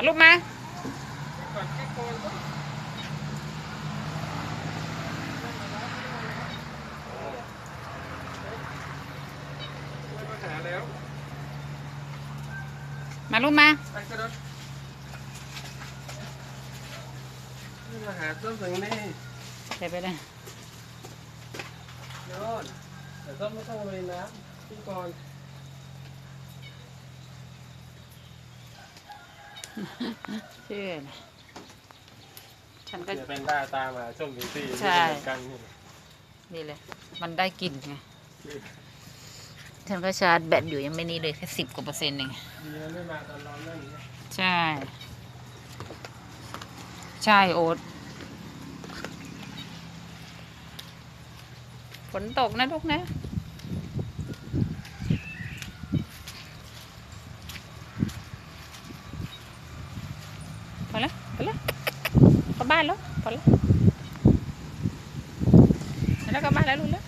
เอาลูกมามามาลูกมามาหาต้นถึงนี่เดี๋ยวไปเลยนอนแต่ต้นไม่ต้องเลยนะพี่ก่อ นชื่ออะไรฉันก็ จะเป็นด้าตามมาช่วงดีสี่ใช่ เหมือนกันนี่นี่เลย มันได้กลิ่นไง ฉันก็ชาร์จแบตอยู่ยังไม่นี่เลยแค่สิบกว่าเปอร์เซ็นต์เอง ดีนะไม่มาตอนร้อนนั่นนี่ใช่ ใช่โอ๊ตฝนตกนะลูกนะ แล้วพอแล้วเข้าบ้านแล้วพอแล้วแล้วก็บบ้านแล้วลูกแล้ว